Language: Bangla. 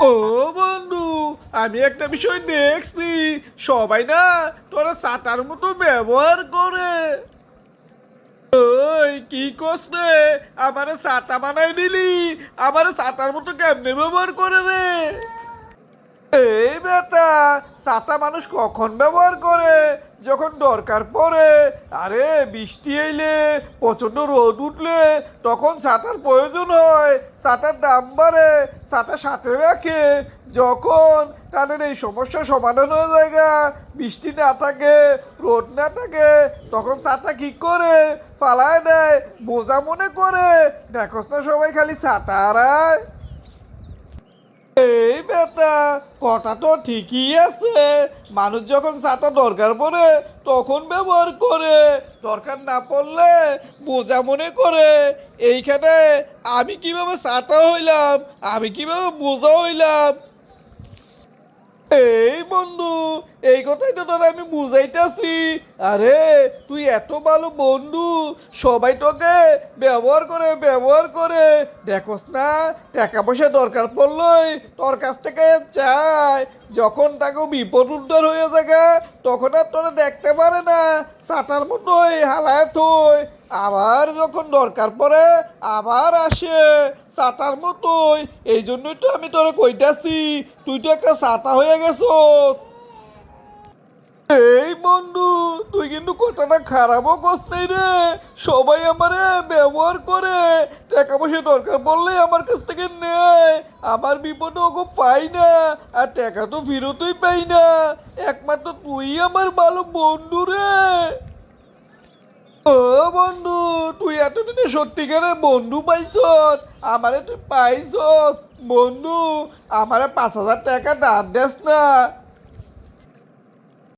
ও বন্ধু, আমি একটা বিষয় দেখছি। সবাই না তোরা সাতার মতো ব্যবহার করে। ওই, কি কস রে? আমারে সাতা বানাই দিলি। আমার সাতার মতো কেমনে ব্যবহার করে রে? এই বেটা সাতা মানুষ কখন ব্যবহার করে? যখন দরকার পড়ে, আরে বৃষ্টি এলে প্রচণ্ড রোদ উঠলে, তখন ছাতার প্রয়োজন হয়, ছাতার দাম বাড়ে, ছাতা সাথে রাখে। যখন তাদের এই সমস্যা সমাধান হয়ে যায়গা বৃষ্টি না থাকে, রোদ না থাকে, তখন ছাতা কি করে? পালায় দেয়, বোঝা মনে করে। দেখোস না সবাই খালি ছাতা হারায়। এই বেটা, কথা তো ঠিকই আছে। মানুষ যখন ছাতা দরকার পড়ে, তখন ব্যবহার করে। দরকার না পড়লে বোঝা মনে করে। এইখানে আমি কীভাবে ছাতা হইলাম, আমি কীভাবে বোঝা হইলাম? বন্ধু? এই কথাই তো তোর আমি বুঝাইতাছি। আরে, তুই এত ভালো বন্ধু। সবাই তোকে ব্যবহার করে ব্যবহার করে। দেখোস না, টাকা পয়সা দরকার পড়লই তোর কাছ থেকে চায় যখন তাকে বিপদ উদ্ধার হয়ে থাকে তখন আর তোরা দেখতে পারে না। সাটার মতোই হালায় থই। আবার যখন দরকার পড়ে, আবার আসে। সাতার মতোই। এই জন্যই তো আমি তোরে কইতাছি, তুই তো একটা সাতা হয়ে গেছস। এই বন্ধু, তুই কিন্তু কথাটা খারাপও করতে রে। সবাই আমারে ব্যবহার করে। টাকা পয়সা দরকার পড়লে আমার কাছ থেকে নেয়। আমার বিপদে ওকে পাই না, আর টাকা তো ফেরতই পাই না। একমাত্র তুই আমার ভালো বন্ধু রে। ও বন্ধু, তুই এতদিনে সত্যিকারে বন্ধু পাইছস? আমারে তুই পাইছস? বন্ধু, আমারে পাঁচ হাজার টাকা দাঁত দেস না।